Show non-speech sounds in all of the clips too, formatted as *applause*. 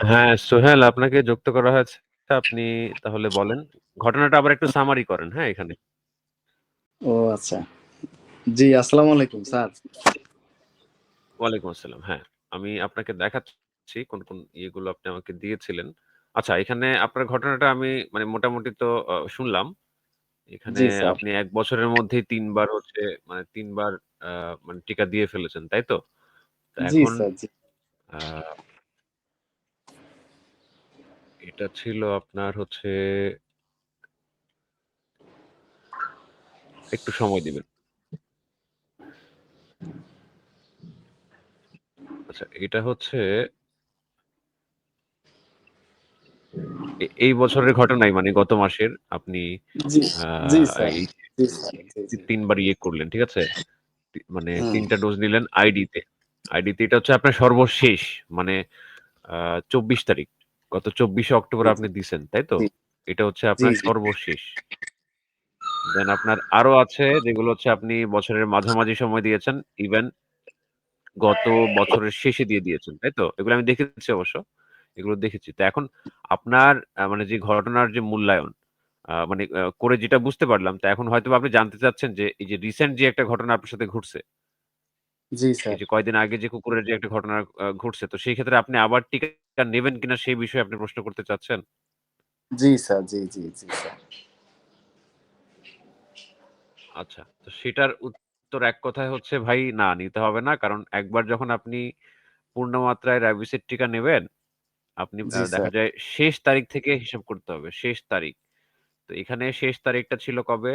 হ্যাঁ, সোহেল আপনাকে যুক্ত করা হয়েছে। আপনি তাহলে বলেন। ঘটনাটা আবার একটু সামারি করেন, হ্যাঁ, এখানে। ও আচ্ছা। জি, আসসালামু আলাইকুম স্যার। ওয়ালাইকুম আসসালাম। হ্যাঁ, আমি আপনাকে দেখাচ্ছি কোন, কোন ইয়েগুলো আপনি আমাকে দিয়েছিলেন। আচ্ছা, এখানে আপনার ঘটনাটা আমি মানে মোটামুটি তো শুনলাম। এখানে আপনি ১ বছরের মধ্যেই ৩ বার হচ্ছে মানে ৩ বার মানে টিকা দিয়ে ফেলেছেন, তাই তো? এখন এটা ছিল আপনার হচ্ছে একটু সময় দিবেন। আচ্ছা, এটা হচ্ছে এই বছরের ঘটনাই মানে গত মাসের আপনি জি, আ জি, স্যার। এই জি, স্যার। জি, জি। ৩ বার ইয়ে করলেন, ঠিক আছে? মানে তিনটা ডোজ নিলেন আইডিতে। আইডিতে এটা হচ্ছে আপনার সর্বশেষ মানে ২৪ তারিখ। গত ২৪শে অক্টোবর আপনি। দিছেন, তাই তো? এটা হচ্ছে আপনার সর্বশেষ। দেন আপনার আরও আছে যেগুলো হচ্ছে আপনি বছরের মাঝামাঝি সময় দিয়েছেন। ইভেন গত বছরের শেষে দিয়ে দিয়েছেন, তাই তো? এগুলো আমি দেখেছি অবশ্য। এগুলো দেখেছি। তো এখন আপনার মানে যে ঘটনার যে মূল্যায়ন মানে করে যেটা বুঝতে পারলাম, তা এখন হয়তোবা আপনি জানতে চাচ্ছেন যে এই যে রিসেন্ট যে একটা ঘটনা আপনার সাথে ঘটছে জি, এই স্যার। যে কয়দিন আগে যে কুকুরের যে একটা ঘটনা আ ঘটছে, তো সেই ক্ষেত্রে আপনি আবার টিকা নেবেন কিনা সেই বিষয়ে আপনি প্রশ্ন করতে চাচ্ছেন? জি, স্যার। জি, জি, জি, স্যার। আচ্ছা। তো সেটার উত্তর এক কথায় হচ্ছে ভাই না নিতে হবে না। কারণ একবার যখন আপনি পূর্ণ মাত্রায় র‍্যাবিসের টিকা নেবেন, আপনি আ জি, দেখা স্যার। যায় শেষ তারিখ থেকে হিসাব করতে হবে। শেষ তারিখ। তো এখানে শেষ তারিখটা ছিল কবে?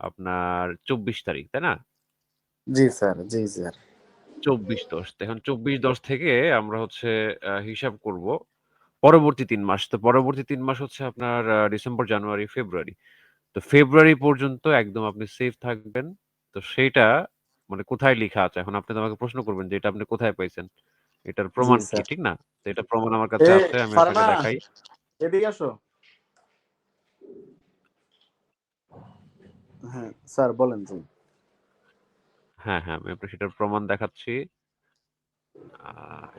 আপনার ২৪ তারিখ, তাই না? জি, স্যার। জি, স্যার। ২৪-১০ তো এখন ২৪-১০ থেকে আমরা হচ্ছে আ হিসাব করব পরবর্তী ৩ মাস। তো পরবর্তী ৩ মাস হচ্ছে আপনার আ ডিসেম্বর, জানুয়ারি, ফেব্রুয়ারি। তো ফেব্রুয়ারি পর্যন্ত একদম আপনি সেফ থাকবেন। তো সেইটা মানে কোথায় লিখা আছে? এখন আপনি তো আমাকে প্রশ্ন করবেন যে এটা আপনি কোথায় পাইছেন? এটার জি, প্রমাণ কি? স্যার। ঠিক না? তো এটার প্রমাণ আমার কাছে এ আছে। আমি আপনাকে ফারহানা দেখাই। এদিকে আসো। হ্যাঁ, স্যার বলেন জি। হ্যাঁ, হ্যাঁ, আমি আপনাকে সেটার প্রমাণ দেখাচ্ছি।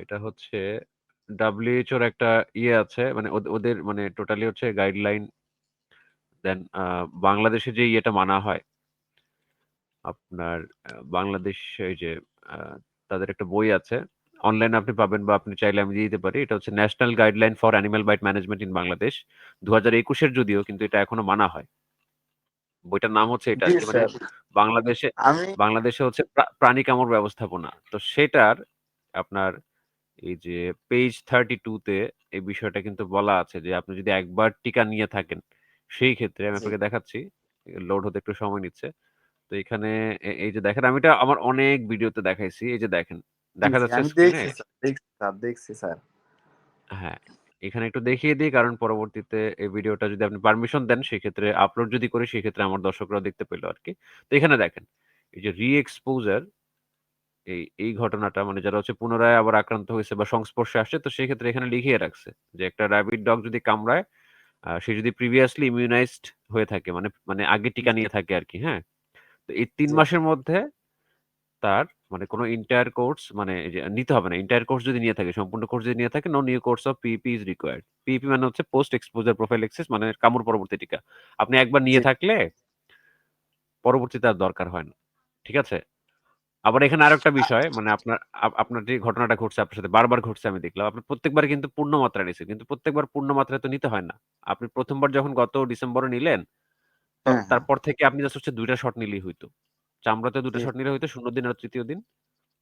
এটা হচ্ছে WHO র একটা ইয়ে আছে মানে ওদ ওদের মানে টোটালি হচ্ছে গাইডলাইন দেন বাংলাদেশে যে ইয়েটা মানা হয় আপনার বাংলাদেশ এই যে তাদের একটা বই আছে। অনলাইনে আপনি পাবেন বা আপনি চাইলে আমি দিয়ে দিতে পারি। এটা হচ্ছে national guideline for animal bite management in Bangladesh. ২০২১ এর যদিও কিন্তু এটা এখনও মানা হয়। বইটার নাম হচ্ছে এটা মানে বাংলাদেশে বাংলাদেশে হচ্ছে প্রাণী কামড় ব্যবস্থাপনা। তো সেটার আপনার এই যে পেজ 32 তে এই বিষয়টা কিন্তু বলা আছে যে আপনি যদি একবার টিকা নিয়ে থাকেন, সেই ক্ষেত্রে আমি আপনাকে দেখাচ্ছি। লোড হতে একটু সময় নিচ্ছে। তো এখানে এই যে দেখেন আমি এটা আমার অনেক ভিডিওতে দেখাইছি। এই যে দেখেন। দেখা যাচ্ছে দেখছি স্যার, দেখছি স্যার। হ্যাঁ, এখানে একটু দেখিয়ে দিই কারণ পরবর্তীতে এই ভিডিওটা যদি আপনি পারমিশন দেন সেক্ষেত্রে আপলোড যদি করি সেক্ষেত্রে আমার দর্শকরা দেখতে পেল আর কি তো এখানে দেখেন। এই যে রি-এক্সপোজার এই, এই ঘটনাটা মানে যারা হচ্ছে পুনরায় আবার আক্রান্ত হয়েছে বা সংস্পর্শে আসছে তো সেক্ষেত্রে এখানে লিখিয়ে রাখছে যে একটা র‍্যাবিড ডগ যদি কামড়ায় সে যদি প্রিভিয়াসলি ইমিউনাইজড হয়ে থাকে মানে মানে আগে টিকা নিয়ে থাকে আর কি হ্যাঁ? তো এই তিন মাসের মধ্যে তার মানে কোন এন্টায়ার কোর্স মানে যে নিতে হবে না। এন্টায়ার কোর্স যদি নিয়ে থাকে, সম্পূর্ণ কোর্স যদি নিয়ে থাকে, no new course of PEP is required. PEP মানে হচ্ছে পোস্ট এক্সপোজার প্রোফাইল্যাক্সিস মানে কামড় পরবর্তী টিকা। আপনি একবার জি। নিয়ে থাকলে পরবর্তীতে আর দরকার হয় না। ঠিক আছে? আবার এখানে আরেকটা বিষয় মানে আপনার আপ আপনার যে ঘটনাটা ঘটছে আপনার সাথে বারবার ঘটছে আমি দেখলাম। আপনি প্রত্যেকবার কিন্তু পূর্ণ মাত্রায় নিছেন। কিন্তু প্রত্যেকবার পূর্ণ মাত্রায় তো নিতে হয় না। আপনি ১ম বার যখন গত ডিসেম্বরে নিলেন, তো হ্যাঁ, হ্যাঁ। তারপর থেকে আপনি জাস্ট হচ্ছে ২ টা শট নিলেই হইতো। চামড়াতে ২ টা জি। শট নিলে হইতো ০ দিন আর ৩য় দিন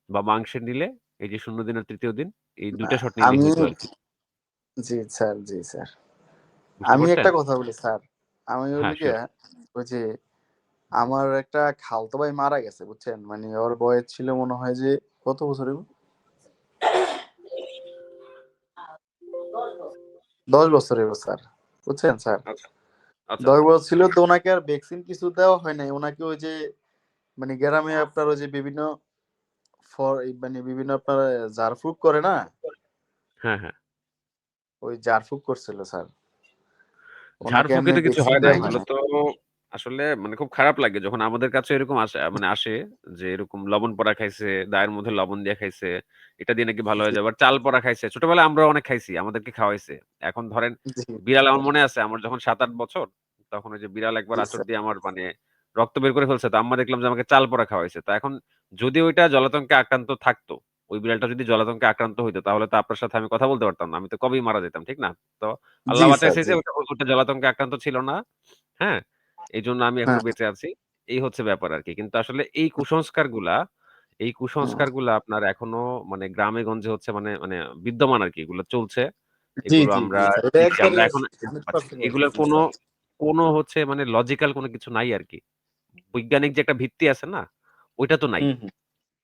বা মাংসের নিলে এই যে ০ দিন আর ৩য় দিন এই ২ না, টা শট নিলেই আমি জি, স্যার, জি, স্যার। আমি একটা কথা বলি স্যার। আমি হইল হ্যাঁ, সিউর। ওই যে আমার একটা খালাতো ভাই মারা গেছে বুঝছেন? মানে ওর বয়স ছিল মনে হয় যে কত বছর হইব? ১০ বছর হইব স্যার। বুঝছেন স্যার? আচ্ছা, আচ্ছা, ১০ আচ্ছা। বছর ছিল তো ওনাকে আর ভ্যাকসিন কিছু দেওয়া হয় নাই। ওনাকে ওই যে মানে গ্রামে আপনার ওই যে বিভিন্ন ফর মানে বিভিন্ন আপনার ঝাড়ফুঁক করে না? হ্যাঁ, হ্যাঁ। ওই ঝাড়ফুঁক করছিল স্যার। ঝাড়ফুঁকে তো কিছু হয় না। এগুলো তো আসলে মানে খুব খারাপ লাগে যখন আমাদের কাছে এরকম আসে মানে আসে যে এরকম লবণ পোড়া খাইছে, দায়ের মধ্যে লবণ দিয়ে খাইছে। এটা দিয়ে নাকি ভালো হয়ে। যাবে। আর চাল পোড়া খাইছে। ছোটবেলায় আমরাও অনেক খাইছি। আমাদেরকে খাওয়াইছে। এখন ধরেন বিড়াল আমার মনে আছে আমার যখন ৭-৮ বছর তখন ওই যে বিড়াল একবার স্যার। দিয়ে আমার মানে রক্ত বের করে ফেলছে। তো আম্মা দেখলাম যে আমাকে চাল পোড়া খাওয়াইছে। তো এখন যদি ওইটা জলাতঙ্কে আক্রান্ত থাকতো, ওই বিড়ালটা যদি জলাতঙ্কে আক্রান্ত হইতো তাহলে তো আপনার সাথে আমি কথা বলতে পারতাম না। আমি তো কবেই মারা যেতাম। ঠিক না? তো আল্লাহ বাঁচাইছে ওটা জলাতঙ্কে আক্রান্ত ছিল না। হ্যাঁ? এই জন্য আমি এখনও হ্যাঁ। বেঁচে আছি। এই হচ্ছে ব্যাপার আরকি। কিন্তু আসলে এই কুসংস্কারগুলা, এই কুসংস্কারগুলা আপনার এখনও মানে গ্রামে-গঞ্জে হচ্ছে মানে মানে বিদ্যমান আরকি। এগুলো চলছে। এগুলো আমরা এখন। 100% এগুলার কোনো, কোনো হচ্ছে মানে লজিক্যাল কোনো কিছু নাই আরকি। বৈজ্ঞানিক যে একটা ভিত্তি আছে না? ওইটা তো নাই।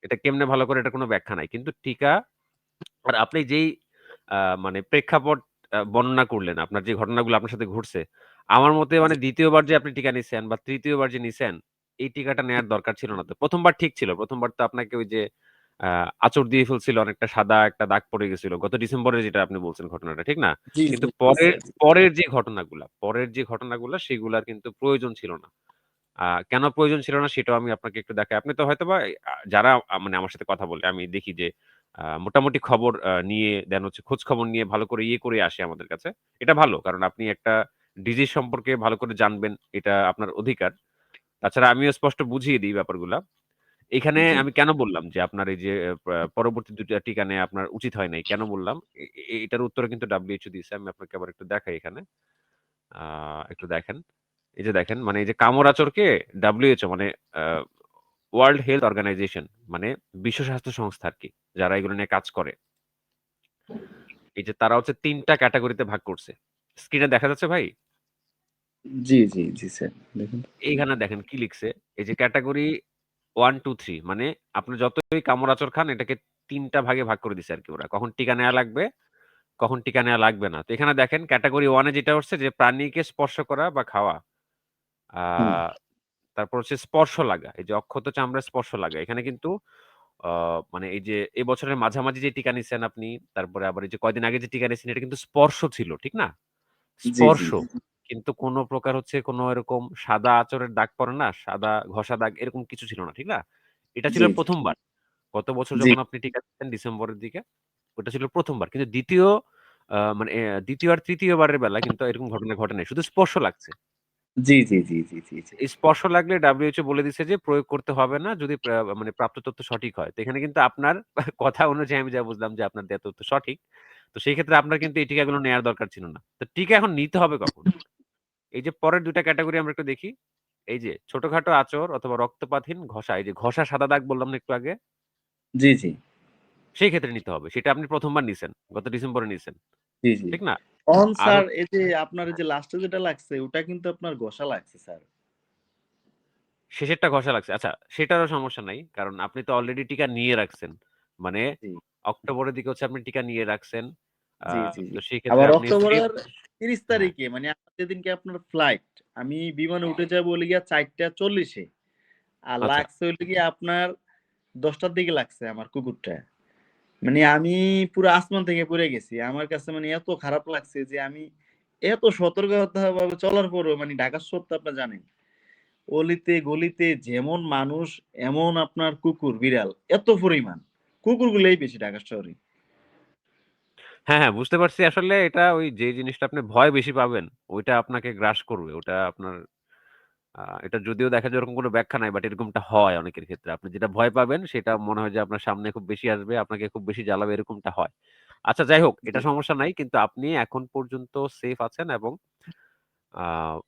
এটা কেমনে ভালো করে এটার কোনো ব্যাখ্যা নাই। কিন্তু টিকা আর আপনি যেই মানে প্রেক্ষাপট বর্ণনা করলেন, আপনার যে ঘটনাগুলো আপনার সাথে ঘটছে, আমার মতে মানে জি। ২য় বার যে আপনি টিকা নিছেন বা ৩য় বার যে নিছেন, এই টিকাটা নেয়ার দরকার ছিল না তো। ১ম বার ঠিক ছিল। প্রথমবার তো আপনাকে ওই যে আ আঁচড় দিয়ে ফেলছিল, অনেকটা সাদা একটা দাগ পড়ে গেছিল। গত ডিসেম্বরে যেটা আপনি বলছেন ঘটনাটা, ঠিক না? কিন্তু পরের, পরের যে ঘটনাগুলা, পরের যে ঘটনাগুলা সেগুলার কিন্তু প্রয়োজন ছিল না। আ কেন প্রয়োজন ছিল না সেটাও আমি আপনাকে একটু দেখাই। আপনি তো হয়তোবা আ যারা আ মানে আমার সাথে কথা বলে আমি দেখি যে আ মোটামুটি খবর আ নিয়ে দেন হচ্ছে খোঁজ খবর নিয়ে ভালো করে ইয়ে করে আসে আমাদের কাছে। এটা ভালো। কারণ আপনি একটা ডিজিজ সম্পর্কে ভালো করে জানবেন। এটা আপনার অধিকার। তাছাড়া আমিও স্পষ্ট বুঝিয়ে দিই ব্যাপারগুলা। এখানে জি। আমি কেন বললাম যে আপনার এই যে প পরবর্তী ২ টা টিকা নেয়া আপনার উচিত হয় নাই। কেন বললাম? এ এ এটার উত্তরে কিন্তু WHO দিয়েছে। আমি আপনাকে আবার একটু দেখাই এখানে। আ একটু দেখেন। এই যে দেখেন মানে এই যে কামড়-আঁচড়কে WHO মানে আ ওয়ার্ল্ড হেলথ অর্গানাইজেশন মানে বিশ্ব স্বাস্থ্য সংস্থা আরকি। যারা এগুলো নিয়ে কাজ করে। এই যে তারা হচ্ছে ৩ টা ক্যাটেগরিতে ভাগ করছে। স্ক্রিনে দেখা যাচ্ছে ভাই? জি, জি, জি, স্যার। দেখুন। এইখানে দেখেন কি লিখছে? এই যে ক্যাটাগরি 1, 2, 3 মানে আপনি যতই কামড়-আঁচড় খান এটাকে তিনটা ভাগে ভাগ করে দিছে আর কি ওরা। কখন টিকা নেয়া লাগবে, কখন টিকা নেয়া লাগবে না। তো এখানে দেখেন ক্যাটাগরি ওয়ানে যেটা হচ্ছে যে প্রাণীকে স্পর্শ করা বা খাওয়া। তারপর হচ্ছে স্পর্শ লাগা। এই যে অক্ষত চামড়া স্পর্শ লাগা। এখানে কিন্তু মানে এই যে এ বছরের মাঝামাঝি যে টিকা নিছেন আপনি, তারপরে আবার এই যে কয়দিন আগে যে টিকা নিছেন এটা কিন্তু স্পর্শ ছিল। ঠিক না? স্পর্শ। কিন্তু কোন প্রকার হচ্ছে কোন এরকম সাদা আচরের দাগ পড়ে না? সাদা ঘষা দাগ এরকম কিছু ছিল না। ঠিক না? এটা ছিল প্রথমবার জি। ১ম বার। গত বছর যখন আপনি টিকা নিতেন ডিসেম্বরের দিকে, ওটা ছিল প্রথমবার কিন্তু ২য় আ মানে ২য় আর ৩য় বারের বেলায় কিন্তু এরকম ঘটনা ঘটে নাই। শুধু স্পর্শ লাগছে। জি, জি, জি, জি, জি, জি। স্পর্শ লাগলে WHO বলে দিছে যে প্রয়োগ করতে হবে না যদি প্রা মানে প্রাপ্ত তথ্য সঠিক হয়। তো এখানে কিন্তু আপনার *laughs* কথা অনুযায়ী আমি যা বুঝলাম যে আপনার দেয়া তথ্য সঠিক। তো সেই ক্ষেত্রে আপনার কিন্তু এই টিকাগুলো নেয়ার দরকার ছিল না। তো টিকা এখন নিতে হবে কখন? এই যে পরের ২ টা ক্যাটেগরি আমরা একটু দেখি। এই যে ছোটখাটো আঁচড় অথবা রক্তপাতহীন ঘষা, এই যে ঘষা সাদা দাগ বললাম না একটু আগে? জি, জি। সেই ক্ষেত্রে নিতে হবে। সেটা আপনি ১ম বার নিছেন। গত ডিসেম্বরে নিছেন। জি, জি। ঠিক না? অন স্যার এই যে আপনার যে লাস্টে যেটা লাগছে ওটা কিন্তু আপনার ঘষা লাগছে স্যার। শেষেরটা ঘষা লাগছে। আচ্ছা সেটারও সমস্যা নাই। কারণ আপনি তো অলরেডি টিকা নিয়ে রাখছেন। মানে অক্টোবরের দিকে হচ্ছে আপনি টিকা নিয়ে রাখছেন। আবার অক্টোবরের ৩০ হ্যাঁ। তারিখে মানে যেদিনকে আপনার ফ্লাইট, আমি বিমানে উঠে যাব গিয়া ৪ঃ৪০ এ। আর আচ্ছা। লাগছে গিয়ে আপনার ১০টার দিকে লাগছে আমার কুকুরটা। মানে আমি পুরো আসমান থেকে পড়ে গেছি। আমার কাছে মানে এত খারাপ লাগছে যে আমি এত সতর্কতাভাবে চলার পরেও মানে ঢাকার তো আপনারা জানেন। অলিতে গলিতে যেমন মানুষ এমন আপনার কুকুর, বিড়াল এত পরিমাণ। কুকুরগুলাই বেশি ঢাকা শহরে। হ্যাঁ, হ্যাঁ বুঝতে পারছি। আসলে এটা ওই যে জিনিসটা আপনি ভয় বেশি পাবেন, ওইটা আপনাকে গ্রাস করবে। ওটা আপনার এটা যদিও দেখা যায় ওরকম কোনো ব্যাখ্যা নাই বাট এরকমটা হয় অনেকের ক্ষেত্রে। আপনি যেটা ভয় পাবেন সেটা মনে হয় যে আপনার সামনে খুব বেশি আসবে, আপনাকে খুব বেশি জ্বালাবে এরকমটা হয়। আচ্ছা যাই হোক এটা সমস্যা নাই। কিন্তু আপনি এখন পর্যন্ত সেফ আছেন এবং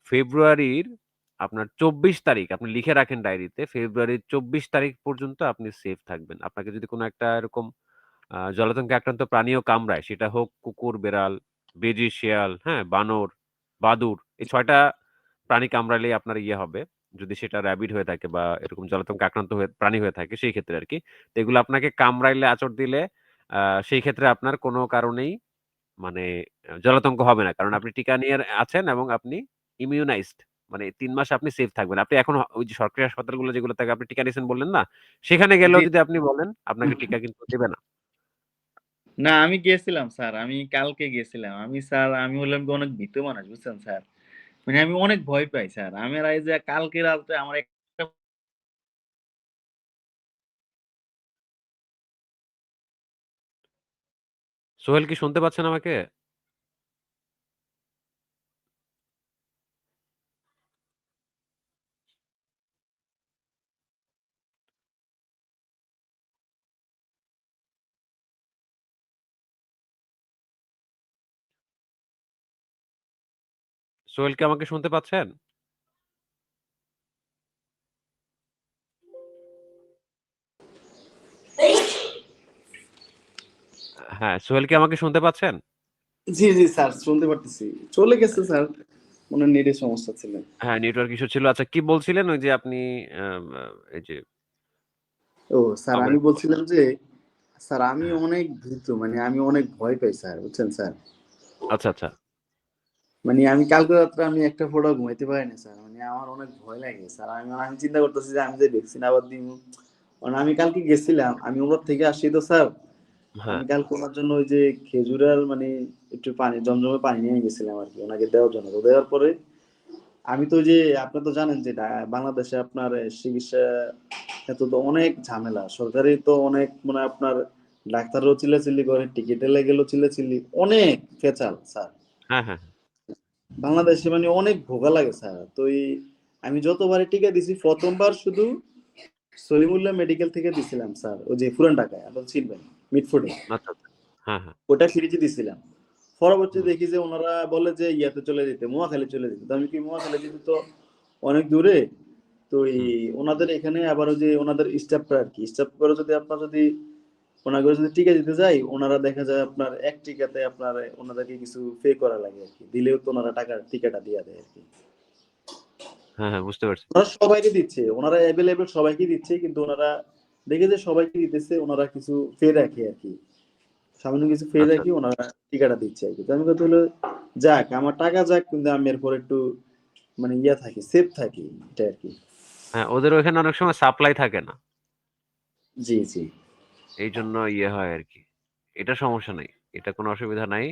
ফেব্রুয়ারির আপনার ২৪ তারিখ আপনি লিখে রাখেন ডায়েরিতে। ফেব্রুয়ারির ২৪ তারিখ পর্যন্ত আপনি সেফ থাকবেন। আপনাকে যদি কোনো একটা এরকম জলাতঙ্কে আক্রান্ত প্রাণীও কামড়ায়, সেটা হোক কুকুর, বেড়াল, বেজি, শেয়াল, হ্যাঁ? বানর, বাদুড় এই ৬ টা প্রাণী কামড়ালেই আপনার ইয়ে হবে। যদি সেটা র‍্যাবিড হয়ে থাকে বা এরকম জলাতঙ্কে আক্রান্ত হয়ে প্রাণী হয়ে থাকে সেই ক্ষেত্রে আরকি। তো এগুলো আপনাকে কামড়াইলে, আঁচড় দিলে সেই ক্ষেত্রে আপনার কোনো কারণেই মানে জলাতঙ্ক হবে না। কারণ আপনি টিকা নিয়ে আছেন এবং আপনি ইমিউনাইজড মানে ৩ মাস আপনি সেফ থাকবেন। আপনি এখন ওই যে সরকারি হাসপাতালগুলো যেগুলো থাকে আপনি টিকা নিয়েছেন বললেন না? সেখানে গেলেও যদি আপনি বলেন আপনাকে টিকা কিন্তু দেবে না। না আমি গিয়েছিলাম স্যার। আমি কালকে গিয়েছিলাম। আমি স্যার আমি হলাম গিয়ে অনেক ভীতু মানুষ বুঝছেন স্যার। মানে আমি অনেক ভয় পাই, স্যার। আমার এই যে কালকে রাতে আমার সোহেল কি শুনতে পাচ্ছেন আমাকে? সোহেল কি আমাকে শুনতে পাচ্ছেন? হ্যাঁ, সোহেল কি আমাকে শুনতে পাচ্ছেন? জি, জি স্যার শুনতে পারতেছি। চলে গেছে স্যার। মনে নেটের সমস্যা ছিল। হ্যাঁ, নেটওয়ার্ক ইস্যু ছিল। আচ্ছা কি বলছিলেন? ওই যে আপনি এই যে ও স্যার আমি বলছিলাম যে স্যার আমি। অনেক ভীত মানে আমি অনেক ভয় পাই স্যার বুঝছেন স্যার? আচ্ছা, আচ্ছা। মানে আমি কালকে রাত্রে আমি একটা ফোঁটাও ঘুমাইতে পারি নাই স্যার। মানে আমার অনেক ভয় লাগে স্যার। আমি আমি চিন্তা করতেছি যে আমি যে ভ্যাকসিন আবার দিমু। মানে আমি কালকে গেছিলাম। আমি ওমরা থেকে আসছি তো স্যার। হ্যাঁ। আমি কালকে ওনার জন্য ওই যে খেজুরের মানে একটু পানি জমজমে পানি নিয়ে গেছিলাম আরকি ওনাকে দেওয়ার জন্য। তো দেওয়ার পরে আমি তো যে আপনি তো জানেন যে বাংলাদেশে আপনার চিকিৎসা এত তো অনেক ঝামেলা। সরকারি তো অনেক মানে আপনার ডাক্তাররাও চিল্লাচিল্লি করে, টিকিটে লেগেলেও চিল্লাচিল্লি। অনেক ভেজাল স্যার। হ্যাঁ, হ্যাঁ। বাংলাদেশে মানে অনেক ভোগা লাগে স্যার। তো এই আমি যতবারই টিকা দিছি প্রথমবার শুধু সলিমুল্লাহ মেডিকেল থেকে দিছিলাম স্যার। ওই যে পুরান ঢাকায় আপনারা চিনবেন। আচ্ছা, আচ্ছা। হ্যাঁ, হ্যাঁ। ওটা ফ্রিতে দিছিলাম। পরবর্তীতে দেখি যে ওনারা বলে যে ইয়াতে চলে যেতে, নোয়াখালী চলে যেতে। তো আমি কি নোয়াখালী যেতে তো অনেক দূরে। তো এই ওনাদের এখানে আবার ওই যে ওনাদের স্টাফরা আরকি। স্টাফ করে যদি আপনার যদি ওনাকে যদি টিকা দিতে যাই, ওনারা দেখা যায় আপনার এক টিকাতে আপনার ওনাদেরকে কিছু পে করা লাগে আরকি। দিলেও তো ওনারা টাকা টিকাটা দিয়া দেয় আরকি। হ্যাঁ, হ্যাঁ বুঝতে পারছি। ওনারা সবাইকে দিচ্ছে। ওনারা সবাইকে দিচ্ছে। কিন্তু ওনারা দেখে যে সবাইকে দিতেছে ওনারা কিছু ফে রাখে আরকি। সামান্য কিছু ফে আচ্ছা। রাখি ওনারা টিকাটা দিচ্ছে আরকি। তো আমি কথা হলো যাক আমার টাকা যাক কিন্তু আমি এরপর একটু মানে ইয়া থাকি, সেফ থাকি এটা আরকি। হ্যাঁ, ওদের ওখানে অনেক সময় সাপ্লাই থাকে না। জি, জি। এইজন্য ইয়ে হয় আরকি। এটা সমস্যা নাই। এটা কোনো অসুবিধা নাই।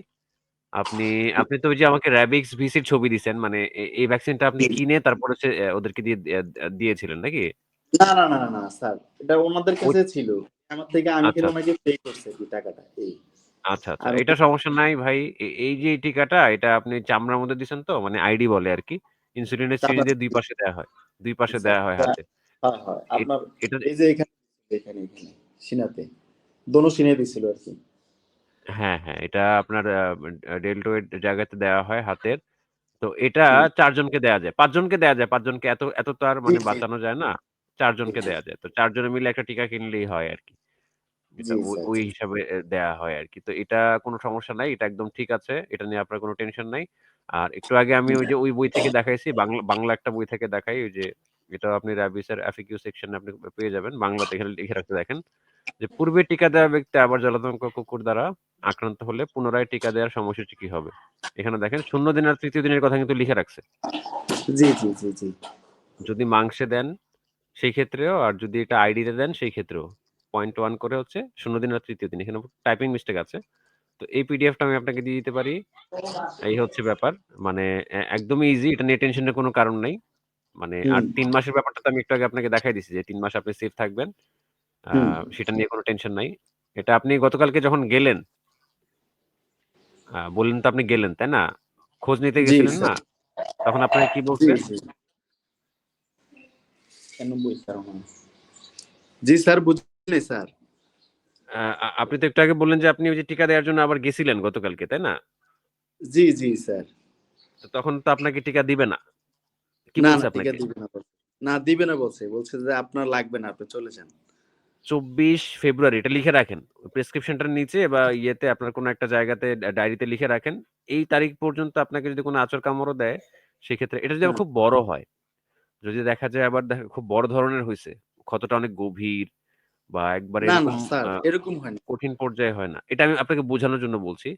আপনি আপনি তো ওই যে আমাকে র‍্যাবিক্স ভিসির ছবি দিছেন। মানে এই ভ্যাকসিনটা আপনি কিনে তারপর হচ্ছে ওদেরকে দিয়ে দ্যা দ্যা দিয়েছিলেন নাকি? না, না, না, না, স্যার। এটা ওনাদের কাছে ছিল। আমার থেকে আমি আচ্ছা। কিনা ওনাকে পে করছি আরকি টাকাটা এই। আচ্ছা, আচ্ছা। এটা সমস্যা নাই ভাই। এই যে এই টিকাটা এটা আপনি চামড়ার মধ্যে দিছেন তো? মানে আইডি বলে আর কি ইনসুলিনের সিরিঞ্জ দিয়ে ২ পাশে দেয়া হয়। দুই পাশে দেয়া হয় হাতে। হ্যাঁ, হয়। এটা এই যে এখানে, এখানে, এখানে সিনাতে। দোনো সিনায় দিছিল আরকি। হ্যাঁ, হ্যাঁ। এটা আপনার ডেল্টয়েড জায়গাতে দেওয়া হয় হাতের। তো এটা। ৪ দেয়া যায়। ৫ জনকে দেয়া যায়। ৫ জনকে এত এত তো আর মানে বাঁচানো যায় না। ৪ জি, জনকে জি। দেয়া যায়। তো ৪ জনে মিলে একটা টিকা কিনলেই হয় আর কি ওই হিসাবে দেয়া হয় আরকি। তো এটা কোনো সমস্যা নাই। এটা একদম ঠিক আছে। এটা নিয়ে আপনার কোনো টেনশন নাই। আর একটু আগে আমি ওই যে ওই বই থেকে দেখাইছি বাংলা বাংলা একটা বই থেকে দেখাই ওই যে এটাও আপনি র‍্যাবিস এর FAQ সেকশন আপনি পেয়ে যাবেন। বাংলাতে এখানে লিখে রাখতে দেখেন। যে পূর্বে টিকা দেওয়া ব্যক্তি আবার জলাতঙ্ক কুকুর দ্বারা আক্রান্ত হলে পুনরায় টিকা দেওয়ার সময়সূচি কি হবে? এখানে দেখেন শূন্য দিন আর তৃতীয় দিনের কথা কিন্তু লিখে রাখছে। জি, জি, জি, জি। যদি মাংসে দেন সেই ক্ষেত্রেও আর যদি এটা আইডিতে দেন সেই ক্ষেত্রেও। পয়েন্ট ওয়ান করে হচ্ছে শূন্য দিন আর ৩য় দিন। এখানে টাইপিং মিস্টেক আছে। তো এই পিডিএফটা আমি আপনাকে দিয়ে দিতে পারি। এই হচ্ছে ব্যাপার। মানে একদমই ইজি। এটা নিয়ে টেনশনের কোনো কারণ নাই। মানে আর। ৩ মাসের ব্যাপারটা তো আমি একটু আগে আপনাকে দেখাই দিছি যে ৩ মাস আপনি সেফ থাকবেন। সেটা নিয়ে কোনো টেনশন নাই। এটা আপনি গতকালকে যখন গেলেন বললেন তো আপনি গেলেন, তাই না? খোঁজ নিতে গেছিলেন না? তখন আপনাকে কি জি, বলছিলেন? জি। স্যার। জি স্যার আপনি তো একটু আগে বললেন যে আপনি ওই যে টিকা দেওয়ার জন্য আবার গেছিলেন গতকালকে, তাই না? জি, জি স্যার। তখন তো আপনাকে টিকা দিবে না। কি বলছে আপনাকে? না দিবে না বলছে। বলছে যে আপনার লাগবে না, আপনি চলে যান। ২৪ ফেব্রুয়ারি এটা লিখে রাখেন। প্রেসক্রিপশনটার নিচে বা ইয়েতে আপনার কোনো একটা জায়গাতে ডায়েরিতে লিখে রাখেন। এই তারিখ পর্যন্ত আপনাকে যদি কোনো আচর-কামড়ও দেয়, সেক্ষেত্রে এটা যদি। খুব বড় হয়। যদি দেখা যায় আবার দেখা খুব বড় ধরনের হইছে, ক্ষতটা অনেক গভীর বা একবারে এরকম হয় কঠিন পর্যায়ে হয় না। এটা আমি আপনাকে বোঝানোর জন্য বলছি।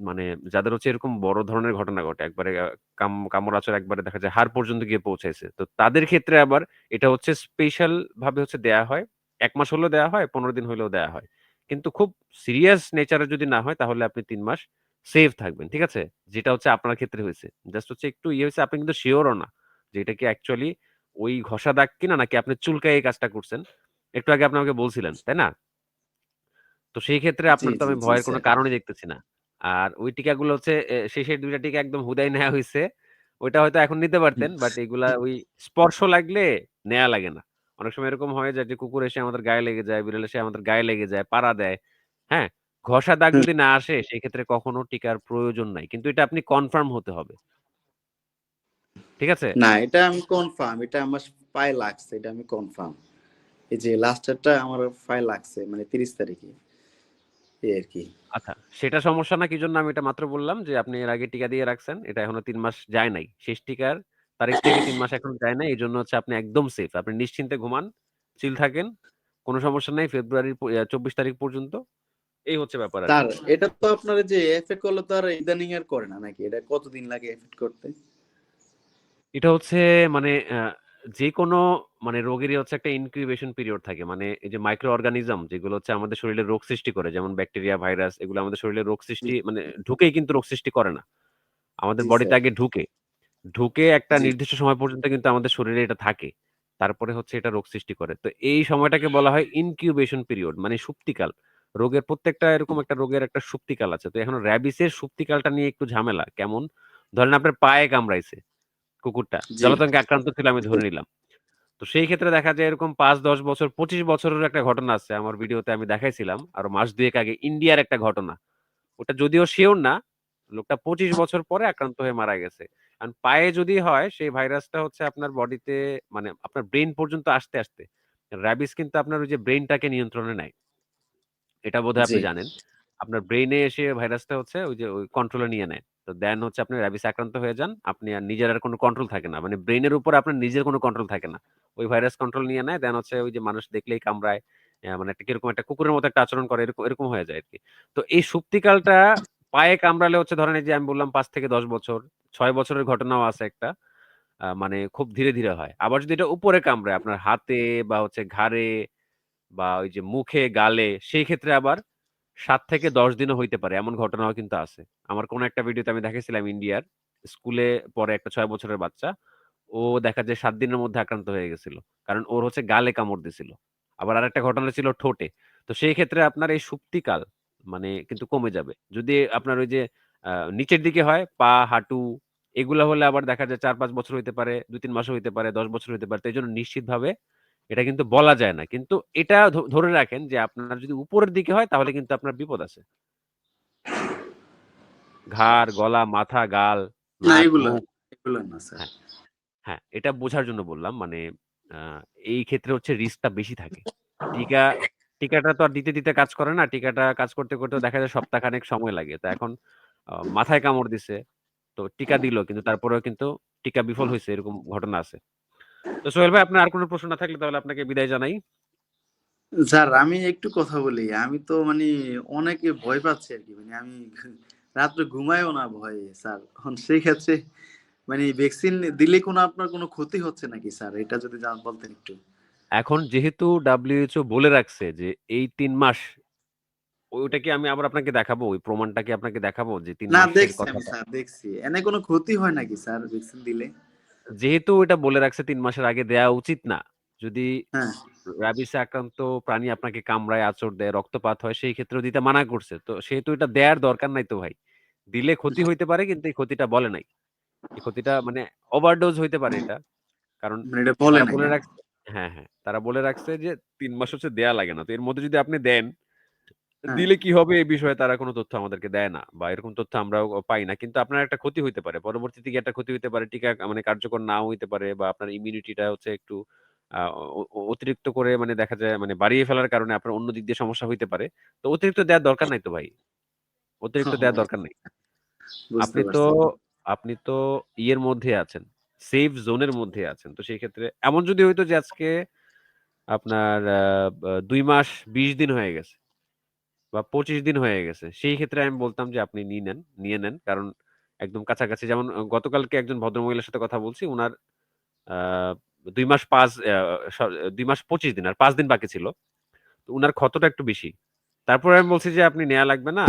মানে যাদের হচ্ছে এরকম বড় ধরনের ঘটনা ঘটে, একবারে আ কাম একবারে দেখা যায় হাড় পর্যন্ত গিয়ে পৌঁছাইছে। তো তাদের ক্ষেত্রে আবার এটা হচ্ছে স্পেশাল ভাবে হচ্ছে দেয়া হয়। ১ মাস হলেও দেয়া হয়, ১৫ দিন হইলেও দেয়া হয়। কিন্তু খুব সিরিয়াস নেচার যদি না হয় তাহলে আপনি ৩ মাস সেফ থাকবেন। ঠিক আছে? যেটা হচ্ছে আপনার ক্ষেত্রে হইছে। জাস্ট হচ্ছে একটু ইয়ে হইছে আপনি কিন্তু সিউরও না যে এটা কি অ্যাকচুয়ালি ওই ঘষা দাগ কিনা নাকি আপনি চুলকায় এই কাজটা করছেন। একটু আগে আপনি আমাকে বলছিলেন, তাই না? তো সেই ক্ষেত্রে জি, আপনার তো জি, আমি জি, ভয়ের কোনো স্যার। কারণই দেখতেছি না। আর ওই টিকাগুলো হচ্ছে এ শেষের ২ টা টিকা একদম হুদাই নেয়া হইছে। ওইটা হয়তো এখন নিতে পারতেন। বাট এগুলা ওই স্পর্শ লাগলে নেয়া লাগে না। অনেক সময় এরকম হয় যে, যে কুকুর এসে আমাদের গায়ে লেগে যায়, বিড়াল এসে আমাদের গায়ে লেগে যায়, পাড়া দেয়। হ্যাঁ? ঘষা দাগ হুম। যদি না আসে সেক্ষেত্রে কখনো টিকার প্রয়োজন নাই। কিন্তু এটা আপনি কনফার্ম হতে হবে। ঠিক আছে? না, এটা আমি কনফার্ম। এটা আমার পায়ে লাগছে। এটা আমি কনফার্ম। এই যে লাস্টেরটা আমার পায়ে লাগছে মানে ৩০ তারিখে। এই আরকি। আচ্ছা, সেটা সমস্যা না কি জন্য আমি এটা মাত্র বললাম যে আপনি এর আগে টিকা দিয়ে রাখছেন। এটা এখনও ৩ মাস যায় নাই। শেষ টিকার তারিখ থেকে ৩ মাস এখনও যায় নাই। এজন্য হচ্ছে আপনি একদম সেফ। আপনি নিশ্চিন্তে ঘুমান, চিল থাকেন। কোনো সমস্যা নাই ফেব্রুয়ারির ইয়া ২৪ তারিখ পর্যন্ত। এই হচ্ছে ব্যাপার আর এটা তো আপনার যে এফেক্ট করলে তো আর ইদানিং আর করে না নাকি? এটা কতদিন লাগে এফেক্ট করতে? এটা হচ্ছে মানে আ যেকোনো মানে রোগেরই হচ্ছে একটা ইনকিউবেশন পিরিয়ড থাকে। মানে এই যে মাইক্রো অর্গানিজম যেগুলো হচ্ছে আমাদের শরীরে রোগ সৃষ্টি করে যেমন ব্যাকটেরিয়া, ভাইরাস এগুলো আমাদের শরীরে রোগ সৃষ্টি মানে ঢুকেই কিন্তু রোগ সৃষ্টি করে না। আমাদের বডিতে আগে ঢুকে। ঢুকে একটা নির্দিষ্ট সময় পর্যন্ত কিন্তু আমাদের শরীরে এটা থাকে। তারপরে হচ্ছে এটা রোগ সৃষ্টি করে। তো এই সময়টাকে বলা হয় ইনকিউবেশন পিরিয়ড মানে সুপ্তিকাল। রোগের প্রত্যেকটা এরকম একটা রোগের একটা সুপ্তিকাল আছে। তো এখন র‍্যাবিসের সুপ্তিকালটা নিয়ে একটু ঝামেলা। কেমন? ধরেন আপনার পায়ে কামড়াইছে কুকুরটা। জি। জলাতঙ্কে আক্রান্ত ছিল আমি ধরে নিলাম। তো সেই ক্ষেত্রে দেখা যায় এরকম ৫, ১০ বছর, ২৫ বছরেরও একটা ঘটনা আছে। আমার ভিডিওতে আমি দেখাইছিলাম। আরও মাস ২ এক আগে ইন্ডিয়ার একটা ঘটনা। ওটা যদিও সিউর না। লোকটা ২৫ বছর পরে আক্রান্ত হয়ে মারা গেছে। কারণ পায়ে যদি হয় সেই ভাইরাসটা হচ্ছে আপনার বডিতে মানে আপনার ব্রেইন পর্যন্ত আসতে, আসতে র‍্যাবিস কিন্তু আপনার ওই যে ব্রেইনটাকে নিয়ন্ত্রণে নেয়। এটা বোধহয় জি। আপনি জানেন। আপনার ব্রেইনে এসে ভাইরাসটা হচ্ছে ওই যে ওই কন্ট্রোলে নিয়ে নেয়। তো দেন হচ্ছে আপনি র‍্যাবিসে আক্রান্ত হয়ে যান। আপনি আর নিজের আর কোনো কন্ট্রোল থাকে না। মানে ব্রেইনের উপর আপনার নিজের কোনো কন্ট্রোল থাকে না। ওই ভাইরাস কন্ট্রোল নিয়ে নেয়। দেন হচ্ছে ওই যে মানুষ দেখলেই কামড়ায়। মানে একটা কীরকম একটা কুকুরের মতো একটা আচরণ করে এরকম এরকম হয়ে যায় আরকি। তো এই সুপ্তিকালটা পায়ে কামড়ালে হচ্ছে ধরেন এই যে আমি বললাম ৫ থেকে ১০ বছর, ৬ বছরের ঘটনাও আছে একটা। মানে খুব ধীরে, ধীরে হয়। আবার যদি এটা উপরে কামড়ায় আপনার হাতে বা হচ্ছে ঘাড়ে বা ওই যে মুখে, গালে সেই ক্ষেত্রে আবার ৭ থেকে ১০ দিনও হইতে পারে। এমন ঘটনাও কিন্তু আছে। আমার কোনো একটা ভিডিওতে আমি দেখেছিলাম ইন্ডিয়ার। স্কুলে পরে একটা ছয় বছরের বাচ্চা। ও দেখা যায় সাত দিনের মধ্যে আক্রান্ত হয়ে গেছিল। কারণ ওর হচ্ছে গালে কামড় দিছিল। আবার আরেকটা ঘটনা ছিল ঠোঁটে। তো সেই ক্ষেত্রে আপনার এই সুপ্তিকাল মানে কিন্তু কমে যাবে। যদি আপনার ওই যে নিচের দিকে হয় পা, হাঁটু এগুলা হলে আবার দেখা যায় ৪-৫ বছর হইতে পারে, ২-৩ মাসও হইতে পারে, ১০ বছর হইতে পারে। তো এজন্য নিশ্চিতভাবে এটা কিন্তু বলা যায় না। কিন্তু এটা ধরে রাখেন যে আপনার যদি উপরের দিকে হয় তাহলে কিন্তু আপনার বিপদ আছে। ঘাড়, গলা, মাথা, গাল। হ্যাঁ, হ্যাঁ, এটা বোঝার জন্য বললাম। মানে এই ক্ষেত্রে হচ্ছে রিস্কটা বেশি থাকে। টিকা টিকাটা তো আর দিতে, দিতে কাজ করে না। টিকাটা কাজ করতে, করতে দেখা যায় সপ্তাহখানেক সময় লাগে। তো এখন মাথায় কামড় দিছে। তো টিকা দিল কিন্তু তারপরেও কিন্তু টিকা বিফল হয়েছে এরকম ঘটনা আছে। তো সোহেল ভাই আপনার আর কোনো প্রশ্ন না থাকলে তাহলে আপনাকে বিদায় জানাই। স্যার আমি একটু কথা বলি। আমি তো মানি অনেকে ভয় পাচ্ছি আরকি। মানে আমি রাত্রে ঘুমাইও না ভয়ে স্যার। এখন সেই ক্ষেত্রে মানে ভ্যাকসিন দিলে কোনো আপনার কোনো ক্ষতি হচ্ছে নাকি স্যার? এটা যদি বলতেন একটু। এখন যেহেতু WHO বলে রাখছে যে এই ৩ মাস ওইটা কি আমি আবার আপনাকে দেখাবো? ওই প্রমাণটা কি আপনাকে দেখাবো যে ৩ না দেখছি স্যার দেখছি। এনে কোনো ক্ষতি হয় নাকি স্যার ভ্যাকসিন দিলে? যেহেতু এটা বলে রাখছে ৩ মাসের আগে দেয়া উচিত না। যদি হ্যাঁ। র‍্যাবিসে আক্রান্ত প্রাণী আপনাকে কামড়ায়, আঁচড় দেয়, রক্তপাত হয় সেই ক্ষেত্রেও দিতে মানা করছে। তো সেহেতু এটা দেয়ার দরকার নাই তো ভাই। দিলে ক্ষতি হইতে পারে কিন্তু এই ক্ষতিটা বলে নাই। এই ক্ষতিটা মানে ওভারডোজ হইতে পারে এটা। কারণ মানে এটা বলে হ্যাঁ? রাখছে হ্যাঁ, হ্যাঁ। তারা বলে রাখছে যে তিন মাস হচ্ছে দেয়া লাগে না। তো এর মধ্যে যদি আপনি দেন, হ্যাঁ। দিলে কি হবে এই বিষয়ে তারা কোনো তথ্য আমাদেরকে দেয় না বা এরকম তথ্য আমরাও পাই না। কিন্তু আপনার একটা ক্ষতি হইতে পারে। পরবর্তীতে গিয়ে একটা ক্ষতি হইতে পারে। টিকা মানে কার্যকর নাও হইতে পারে বা আপনার ইমিউনিটিটা হচ্ছে একটু আ অ অ অতিরিক্ত করে মানে দেখা যায় মানে বাড়িয়ে ফেলার কারণে আপনার অন্য দিক দিয়ে সমস্যা হইতে পারে। তো অতিরিক্ত দেয়ার দরকার নাই তো ভাই। অতিরিক্ত ও দেয়ার দরকার নাই। বুঝতে আপনি তো পারছি। আপনি তো ইয়ের মধ্যে আছেন। সেফ জোনের মধ্যে আছেন। তো সেই ক্ষেত্রে এমন যদি হইতো যে আজকে আপনার বা ২ মাস ২০ দিন হয়ে গেছে বা ২৫ দিন হয়ে গেছে। সেই ক্ষেত্রে আমি বলতাম যে আপনি নিয়ে নেন নিয়ে নেন। কারণ একদম কাছাকাছি যেমন গতকালকে একজন ভদ্রমহিলার সাথে কথা বলছি। আ ২ মাস ৫ আ স ২ মাস ২৫ দিন আর ৫ দিন বাকি ছিল। তো উনার ক্ষতটা একটু বেশি। তারপরে আমি বলছি যে আপনি নেয়া লাগবে না।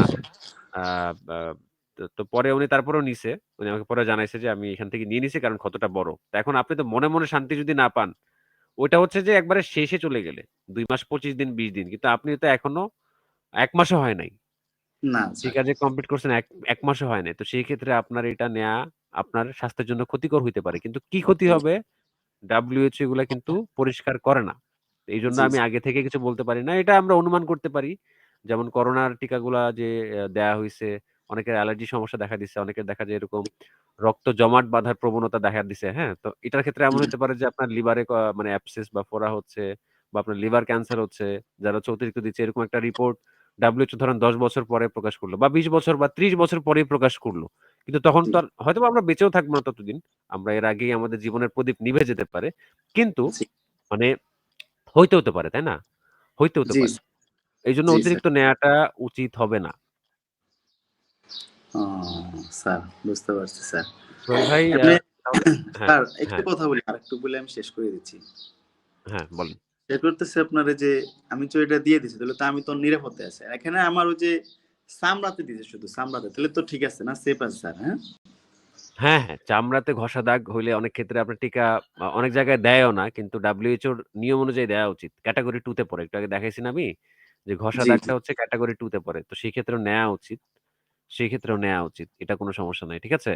তো পরে উনি তারপরেও নিছে। উনি আমাকে পরে জানাইছে যে, "আমি এখান থেকে নিয়ে নিছি কারণ ক্ষতটা বড়।" তো এখন আপনি তো মনে, মনে শান্তি যদি না পান, ওইটা হচ্ছে যে একবারে শেষে চলে গেলে। দুই মাস ২৫ দিন ২০ দিন। কিন্তু আপনি তো এখনও ১ মাসও হয় নাই। না স্যার। আছে কমপ্লিট করছেন ১ ১ মাসও হয় নাই। তো সেই ক্ষেত্রে আপনার এটা নেয়া আপনার স্বাস্থ্যের জন্য ক্ষতিকর হইতে পারে। কিন্তু কি ক্ষতি জি। হবে? WHO এগুলা কিন্তু পরিষ্কার করে না। এইজন্য জি, আমি। আগে থেকে কিছু বলতে পারি না। এটা আমরা অনুমান করতে পারি। যেমন করোনার টিকাগুলা যে অ্যা দেয়া হইছে, অনেকের অ্যালার্জি সমস্যা দেখা দিছে। অনেকের দেখা যায় এরকম রক্ত জমাট বাঁধার প্রবণতা দেখা দিছে, হ্যাঁ? তো এটার ক্ষেত্রে এমন জি। হইতে পারে যে আপনার লিভারে ক মানে অ্যাবসেস বা ফোড়া হচ্ছে বা আপনার লিভার ক্যান্সার হচ্ছে, যারা হচ্ছে অতিরিক্ত দিচ্ছে এরকম একটা রিপোর্ট WHO ধরেন ১০ বছর পরে প্রকাশ করল বা ২০ বছর বা ৩০ বছর পরেই প্রকাশ করল। কিন্তু তখন তো আর হয়তোবা আমরা বেঁচেও থাকব না ততদিন। আমরা এর আগেই আমাদের জীবনের প্রদীপ নিভে যেতে পারে। কিন্তু। মানে হইতেও তো পারে, তাই না? হইতেও তো জি, পারে। স্যার। এইজন্য জি, স্যার। অতিরিক্ত নেয়াটা উচিত হবে না। স্যার বুঝতে পারছি স্যার। ভাই *coughs* হ্যাঁ, স্যার একটু হ্যাঁ। কথা বলি, আরেকটু বলে আমি শেষ করে দিচ্ছি। হ্যাঁ, বলেন। শেয়ার করতেছি আপনারে যে আমি তো এটা দিয়ে দিছি। তাহলে তো আমি তো নিরাপদে আছি। এখানে আমার ওই যে চামড়াতে দিছে শুধু চামড়াতে। তাহলে তো ঠিক আছে না? সেফ আছে স্যার, হ্যাঁ? হ্যাঁ, হ্যাঁ। চামড়াতে ঘষা দাগ হইলে অনেক ক্ষেত্রে আপনার টিকা অনেক জায়গায় দেয়ও না। কিন্তু WHO র নিয়ম অনুযায়ী দেয়া উচিত। ক্যাটেগরি 2 তে পড়ে। একটু আগে দেখাইছি না আমি? যে ঘষা। দাগটা হচ্ছে ক্যাটেগরি 2 তে পড়ে। তো সেই ক্ষেত্রেও নেয়া উচিত। সেই ক্ষেত্রেও নেয়া উচিত। এটা কোন সমস্যা নাই। ঠিক আছে?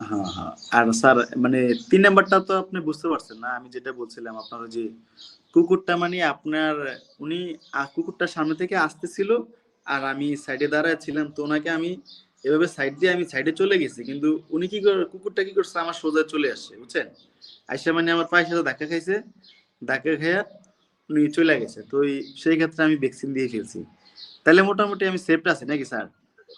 হ্যাঁ, হ্যাঁ। আর স্যার মানে ৩ নাম্বারটা তো আপনি বুঝতে পারছেন না? আমি যেটা বলছিলাম আপনার ওই যে কুকুরটা মানে আপনার উনি আ কুকুরটার সামনে থেকে আসতেছিল আর আমি সাইডে দাঁড়ায় ছিলাম। তো ওনাকে আমি এভাবে সাইড দিয়ে আমি সাইডে চলে গেছি। কিন্তু উনি কি করে কুকুরটা কি করছে আমার সোজা চলে আসছে, বুঝছেন? আইসা মানে আমার পায়ের সাথে ধাক্কা খাইছে। ধাক্কা খাইয়া উনি চলে গেছে। তো সেই ক্ষেত্রে আমি ভ্যাকসিন দিয়ে ফেলছি। তাহলে মোটামুটি আমি সেফ আছি নাকি স্যার?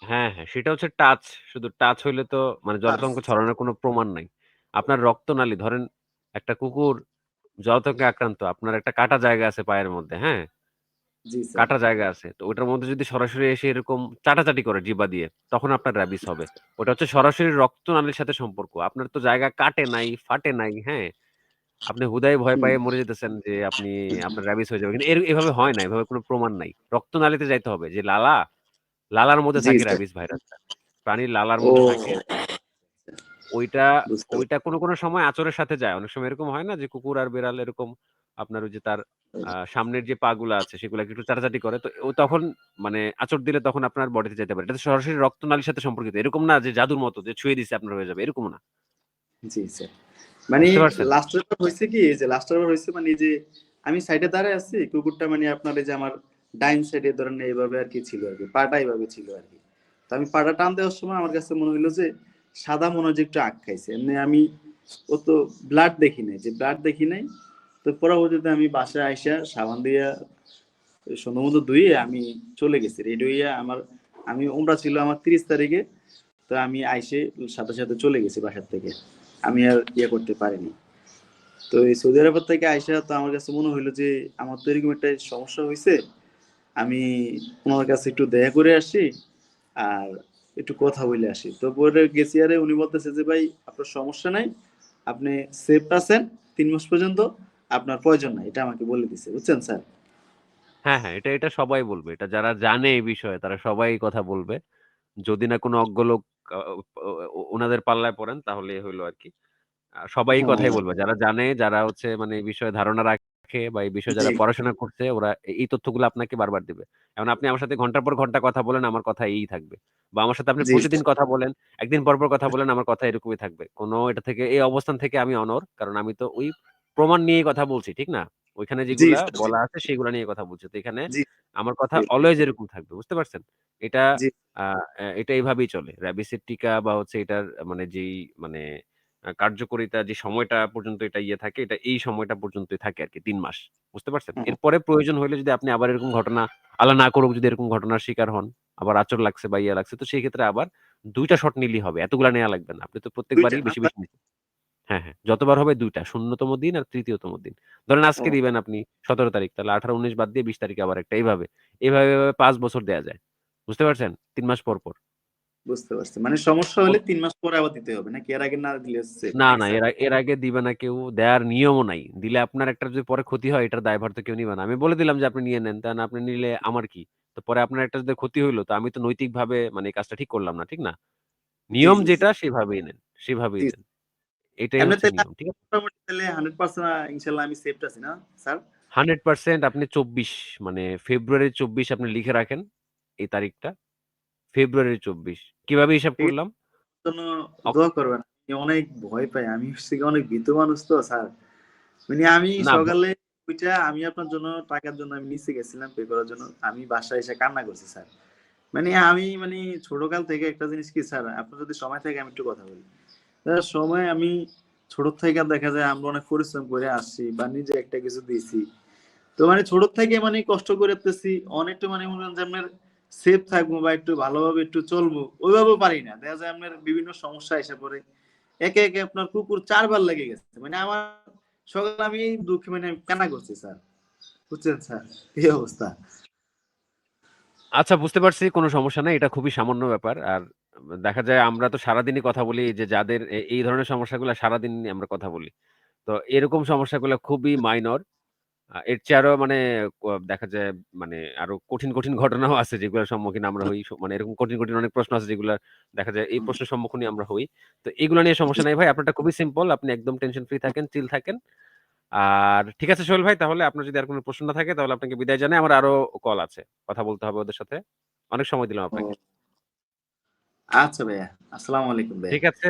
হ্যাঁ, হ্যাঁ। সেটা হচ্ছে টাচ। শুধু টাচ হইলে তো মানে জলাতঙ্ক। ছড়ানোর কোনো প্রমাণ নাই। আপনার রক্তনালী ধরেন একটা কুকুর জলাতঙ্কে আক্রান্ত। আপনার একটা কাটা জায়গা আছে পায়ের মধ্যে, হ্যাঁ? কাটা জায়গা আছে। তো ওটার মধ্যে যদি সরাসরি এসে এরকম চাটাচাটি করে জিবা দিয়ে, তখন আপনার র‍্যাবিস হবে। ওটা হচ্ছে সরাসরি রক্তনালীর সাথে সম্পর্ক। আপনার তো জায়গা কাটে নাই, ফাটে নাই, হ্যাঁ? আপনি হুদায় ভয়। পাইয়ে মরে যেতেছেন যে আপনি আপনার র‍্যাবিস হয়ে যাবে। কিন্তু এর এভাবে হয় না। এভাবে কোনো প্রমাণ নাই। রক্তনালীতে যাইতে হবে। যে লালা, লালার মধ্যে থাকে র‍্যাবিস ভাইরাসটা। প্রাণীর লালার মধ্যে থাকে। ওইটা, ওইটা কোনো, কোনো সময় আচরের সাথে যায়। অনেক সময় এরকম হয় না যে কুকুর আর বেড়াল এরকম আপনার ওই যে তার সামনের যে পা গুলা আছে সেগুলাকে একটু চাটাচাটি করে। তো ও তখন মানে আঁচড় দিলে তখন আপনার বডিতে যাইতে পারে। এটা সরাসরি রক্তনালীর সাথে সম্পর্কিত। এরকম না যে জাদুর মতো যে ছুঁয়ে দিছে আপনার হয়ে যাবে। এরকমও না। জি, স্যার। মানে? লাস্টের বার হইছে কি এই যে লাস্টের বার হইছে মানে যে আমি সাইডে দাঁড়ায় আছি। কুকুরটা মানে আপনার এই যে আমার ডাইন সাইডে ধরেন এইভাবে আর কি ছিল আরকি। পাটা এভাবে ছিল আরকি। তো আমি পাটা টান দেওয়ার সময় আমার কাছে মনে হইল যে সাদা মনে হয় একটু আগ খাইছে। এমনি আমি ও তো ব্লাড দেখি নাই। যে ব্লাড দেখি নাই। তো পরবর্তীতে আমি বাসায় আইসা সাবান দিয়া সুন্দর মতো ধুইয়ে আমি চলে গেছি। রেডি হইয়া আমার আমি উমরা ছিল আমার ৩০ তারিখে। তো আমি আইসে সাথে, সাথে চলে গেছি বাসার থেকে। আমি আর ইয়ে করতে পারিনি। তো এই সৌদি আরবের থেকে আইসা তো আমার কাছে মনে হইল যে আমার তো এরকম একটা সমস্যা হইছে। আমি ওনার কাছে একটু দেখা করে আসি আর একটু কথা বলে আসি। তো পরে গেছি আরে উনি বলতেছে যে, "ভাই আপনার সমস্যা নাই। আপনি সেফ আছেন ৩ মাস পর্যন্ত। আপনার প্রয়োজন নাই।" এটা আমাকে বলে দিছে। বুঝছেন স্যার? হ্যাঁ, হ্যাঁ। এটা, এটা সবাই বলবে। এটা যারা জানে এই বিষয়ে তারা সবাই কথা বলবে। যদি না কোনো অজ্ঞ লোক আ ও ও উনাদের পাল্লায় পড়েন তাহলে হইল আরকি। আ সবাই কথাই। বলবে। যারা জানে, যারা হচ্ছে মানে এই বিষয়ে ধারণা রাখে বা এই বিষয়ে যারা পড়াশোনা করছে ওরা এই তথ্যগুলো আপনাকে বারবার দিবে। এখন আপনি আমার সাথে ঘণ্টার পর ঘণ্টা কথা বলেন, আমার কথা এই থাকবে। বা আমার সাথে আপনি প্রতিদিন কথা বলেন, একদিন পর, পর কথা *laughs* বলেন, আমার কথা এরকমই থাকবে। কোনো এটা থেকে এই অবস্থান থেকে আমি অনড়। কারণ আমি তো ওই প্রমাণ নিয়ে কথা বলছি, ঠিক না? ওইখানে যেগুলা বলা আছে সেগুলা নিয়ে কথা বলছি। তো এখানে আমার কথা। অলওয়েজ এরকম থাকবে। বুঝতে পারছেন? এটা। এটা এইভাবেই চলে। র‍্যাবিসের টিকা বা হচ্ছে এটার মানে যেই মানে কার্যকরিতা যে সময়টা পর্যন্ত এটা ইয়ে থাকে, এটা এই সময়টা পর্যন্তই থাকে আরকি তিন মাস। বুঝতে পারছেন? এরপরে প্রয়োজন হলে যদি আপনি আবার এরকম ঘটনা আল্লাহ না করুক যদি এরকম ঘটনার শিকার হন, আবার আচর লাগছে বা ইয়া লাগছে তো সেই ক্ষেত্রে আবার ২ টা শট নিলেই হবে। এতগুলা নেয়া লাগবে না। আপনি তো প্রত্যেকবারই বেশি, বেশি হ্যাঁ, হ্যাঁ। যতবার হবে দুইটা শূন্যতম দিন আর তৃতীয়তম দিন। ধরেন আজকে দিবেন আপনি ১৭ তারিখ। তাহলে ১৮, ১৯ বাদ দিয়ে ২০ তারিখে আবার একটা এভাবে। এভাবে, পাঁচ বছর দেয়া যায়। বুঝতে পারছেন? তিন মাস পর, পর। বুঝতে পারছি। মানে সমস্যা হলে ৩ মাস পরে আবার দিতে হবে নাকি? এর আগে না দিলে না, না। এর, এর আগে দিবে না কেউ। দেয়ার নিয়মও নাই। দিলে আপনার একটা যদি পরে ক্ষতি হয় এটার দায়ভার তো কেউ নিবে না। আমি বলে দিলাম যে আপনি নিয়ে নেন। দেন আপনি নিলে আমার কি? তো পরে আপনার একটা যদি ক্ষতি হইল তো আমি তো নৈতিকভাবে মানে কাজটা ঠিক করলাম না। ঠিক না? নিয়ম। যেটা সেভাবেই নেন। সেভাবেই। নেন। এটাই হচ্ছে নিয়ম। ঠিক আছে? মোটামুটি 100% ইনশাআল্লাহ আমি সেফড আছি না স্যার? 100% আপনি ২৪ মানে ফেব্রুয়ারি ২৪ আপনি লিখে রাখেন এই তারিখটা। ফেব্রুয়ারি ২৪ কীভাবে হিসাব করলাম? দোয়া করবেন। আমি অনেক ভয় পাই। আমি হচ্ছে অনেক ভীতু মানুষ তো স্যার। মানে আমি সকালে আমি আপনার জন্য টাকার জন্য আমি নিচে গেছিলাম পে করার জন্য। আমি বাসায় এসে কান্না করছি স্যার। মানে আমি মানে ছোটকাল থেকে একটা জিনিস কি স্যার, আপনার যদি সময় থাকে আমি একটু কথা বলি। সময় আমি ছোট থেকে দেখা যায় আমরা অনেক পরিশ্রম করে আসছি বা নিজে একটা কিছু দিয়েছি তো মানে ছোট থেকে মানে কষ্ট করতেছি অনেকটা মানে মনে করেন যে আপনার সেফ থাকব বা একটু ভালোভাবে একটু চলবো ওইভাবেও পারি না। দেখা যায় আপনার বিভিন্ন সমস্যা এসে পড়ে। একে, একে আপনার কুকুর ৪ বার লেগে গেছে। মানে আমার সকালে আমি দুঃখে মানে কান্না করছি স্যার। বুঝছেন স্যার? এই অবস্থা। আচ্ছা বুঝতে পারছি কোনো সমস্যা নাই। এটা খুবই সামান্য ব্যাপার। আর দেখা যায় আমরা তো সারাদিনই কথা বলি যে যাদের এই ধরনের সমস্যাগুলা সারাদিন আমরা কথা বলি। তো এরকম সমস্যাগুলা খুবই মাইনর। এর চেয়ে আরও মানে দেখা যায় মানে আরও কঠিন, কঠিন ঘটনাও আছে যেগুলোর সম্মুখীন আমরা হই। মানে এরকম কঠিন, কঠিন অনেক প্রশ্ন আছে যেগুলা দেখা যায় এই প্রশ্নের সম্মুখীনই আমরা হই। তো এগুলা নিয়ে সমস্যা নাই ভাই। আপনারটা খুবই সিম্পল। আপনি একদম টেনশন ফ্রি থাকেন, চিল থাকেন। আর ঠিক আছে সোহেল ভাই তাহলে আপনার যদি আর কোনো প্রশ্ন না থাকে তাহলে আপনাকে বিদায় জানাই। আমার আরও কল আছে। কথা বলতে হবে ওদের সাথে। অনেক সময় দিলাম আপনাকে। আচ্ছা ভাইয়া। আসসালামু আলাইকুম ভাইয়া। ঠিক আছে,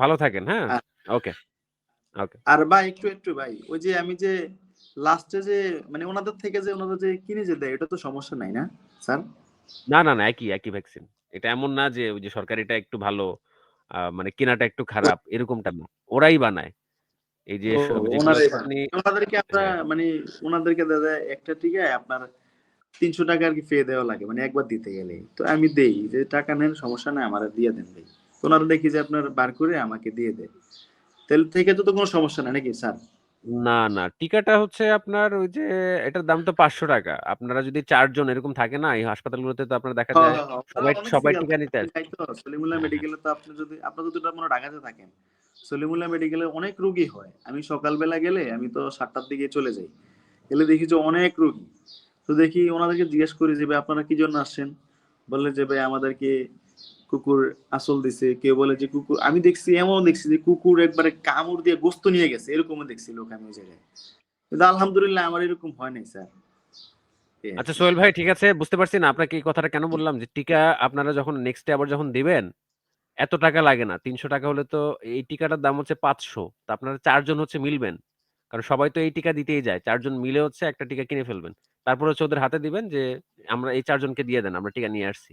ভালো থাকেন, হ্যাঁ? ওকে, ওকে। আর ভাই একটু, একটু ভাই ওই যে আমি যে লাস্টে যে মানে ওনাদের থেকে যে ওনাদের যে কিনে যে দেয় এটা তো সমস্যা নাই না স্যার? না, না, না একই, একই ভ্যাকসিন। এটা এমন না যে ওই যে সরকারিটা একটু ভালো মানে কেনাটা একটু খারাপ এরকমটা না। ওরাই বানায়। এই যে বানায়। ওনাদেরকে আমরা হ্যাঁ। মানে ওনাদেরকে দেখা যায় একটা টিকায় আপনার ৳৩০০ আরকি ফি দেওয়া লাগে। মানে একবার দিতে গেলে তো আমি দেই যে টাকা নেন সমস্যা নাই আমারে দিয়ে দেন ভাই। ওনারা দেখি যে আপনার বার করে আমাকে দিয়ে দেয়। তাইলে থেকে তো কোনো সমস্যা নাই নাকি স্যার? না, না টিকাটা হচ্ছে আপনার ওই যে এটার দাম তো ৳৫০০ আপনারা যদি ৪ জন এরকম থাকে না এই হাসপাতালগুলোতে তো আপনার দেখা হ, যায় হ, হ। ওনারা সবাই, অনেক সবাই টিকা নিতে আসে তো সলিমুল্লাহ হ্যাঁ, হ্যাঁ। মেডিকেলে তো আপনি যদি আপনারা যদি মনে হয় ঢাকাতে থাকেন। সলিমুল্লাহ মেডিকেলে অনেক রোগী হয়। আমি সকালবেলা গেলে আমি তো ৭ টার দিকে চলে যাই। গেলে দেখি যে অনেক রোগী। তো দেখি ওনাদেরকে জিজ্ঞেস করি যে, "ভাই আপনারা কি জন্য আসছেন?" বললে যে, "ভাই আমাদেরকে কুকুর আঁচল দিছে।" কেউ বলে যে কুকুর আমি দেখছি এমনও দেখছি যে কুকুর একবারে কামড় দিয়ে গোস্ত নিয়ে গেছে। এরকমও দেখছি লোক আমি ওই জায়গায়। কিন্তু আলহামদুলিল্লাহ আমার এরকম হয় নাই স্যার। আচ্ছা সোহেল ভাই ঠিক আছে বুঝতে পারছি না আপনাকে এই কথাটা কেন বললাম যে টিকা আপনারা যখন নেক্সট আবার যখন দিবেন, এত টাকা লাগে না। ৳৩০০ হলে তো এই টিকাটার দাম হচ্ছে ৳৫০০ তো আপনারা চারজন হচ্ছে মিলবেন। কারণ সবাই তো এই টিকা দিতেই যায়। চারজন মিলে হচ্ছে একটা টিকা কিনে ফেলবেন। তারপর হচ্ছে ওদের হাতে দিবেন যে আমরা এই ৪ জনকে দিয়ে দেন। আমরা টিকা নিয়ে আসছি।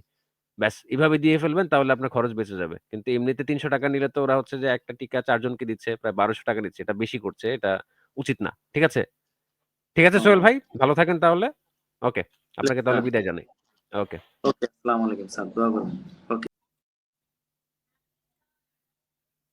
ব্যাস এভাবে দিয়ে ফেলবেন তাহলে আপনার খরচ বেঁচে যাবে। কিন্তু এমনিতে ৳৩০০ নিলে তো ওরা হচ্ছে যে একটা টিকা চারজনকে দিচ্ছে প্রায় বারোশো টাকা দিচ্ছে এটা বেশি করছে। এটা উচিত না। ঠিক আছে? ঠিক আছে সোহেল ভাই ভালো থাকেন তাহলে। ওকে। আপনাকে তাহলে বিদায় জানাই। ওকে। ওকে, আসসালামু আলাইকুম স্যার। দোয়া করুন ওকে।